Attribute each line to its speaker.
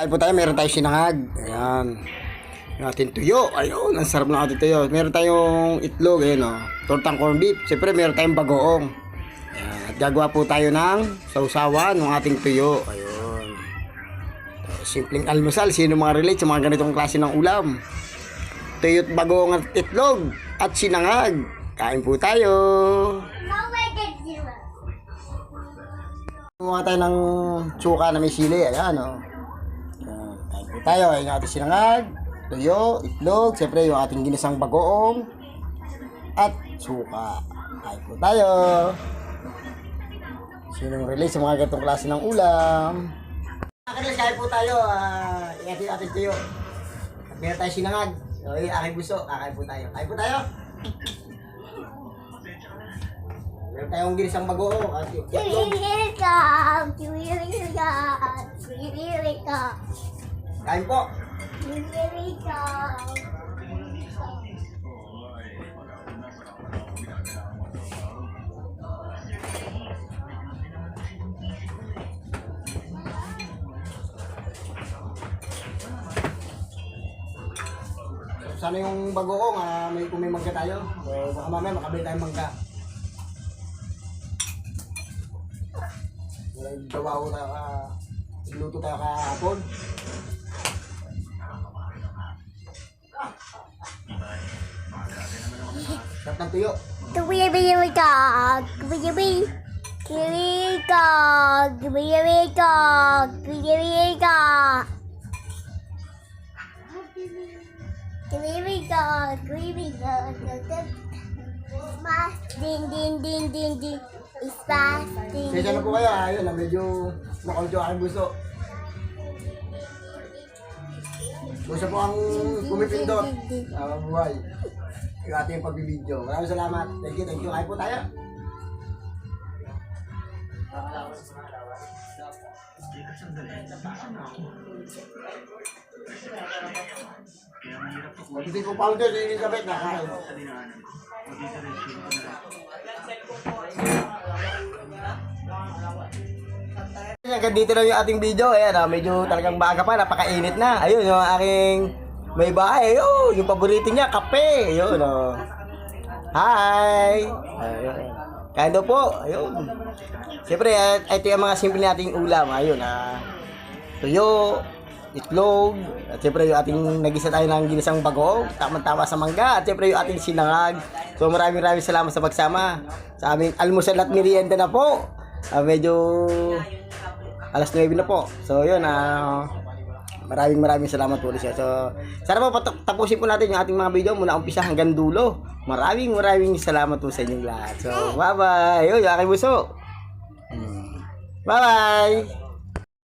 Speaker 1: Kain po tayo, meron tayo sinangag. Ayan. Yung ating tuyo. Ayun, ang sarap ng ating tuyo. Meron tayong itlog, ayun o. Tortang corned beef. Siyempre, meron tayong bagoong. Ayan. At gagawa po tayo ng sausawan ng ating tuyo. Ayun. So, simpleng almusal. Sino mga relate sa mga ganitong klase ng ulam? Tuyo't bagoong at itlog. At sinangag. Kain po tayo. Kumuha tayo ng tsuka na may sili. Ayan o. Tayo. Ayun yung ating sinangag. Tuyo, itlog. Siyempre yung ating ginisang bagoong. At suka. Kain po tayo. Sinong release sa mga ganitong klase ng ulam? Mga kain po tayo. Uh, yung ating ating tuyo. At meron tayo sinangag. So, yung aking buso. Kakain po tayo. Kain po tayo. Meron tayong ginisang bagoong. At yung itlog. Kain po. Sana yung bagoong, ah, may kung may mangga tayo. So, baka mamaya makabili tayong mangga. Walang gawa ko tayo ka, luto tayo kahapon. Ng tuyo.
Speaker 2: Din din din din din is fasting.
Speaker 1: Kaya na po kayo, ayun, ah, medyo makulto aking buso. Buso po ang pumipindot. Ah, buhay. Yung ating pagbibideo. Maraming salamat. Thank you, thank you. Kain po tayo. Magtitig ko dyan, hindi kapit na. Kain. Hanggang dito lang yung ating video. Ayan, ah, medyo talagang maaga pa, napakainit na. Ayun, yung aking may bahay. Ayun, yung paborito niya, kape. Ayun, oh. Hi! Ayun. Kain daw po. Ayun. Siyempre, ah, ito yung mga simple nating ulam. Ayun, ah. Tuyo, itlog, at siyempre yung ating nagisa tayo ng ginisang bago, tama-tama sa mangga, at siyempre yung ating sinangag. So maraming maraming salamat sa pagsama sa aming almusal at merienda na po. Ah, medyo alas 9 na po. So yun, ah maraming maraming salamat po ulit. So sana po tapusin po natin yung ating mga video mula umpisa hanggang dulo. Maraming maraming salamat po sa inyong lahat. So bye-bye. Yun, yung aking buso. Hmm. Bye-bye.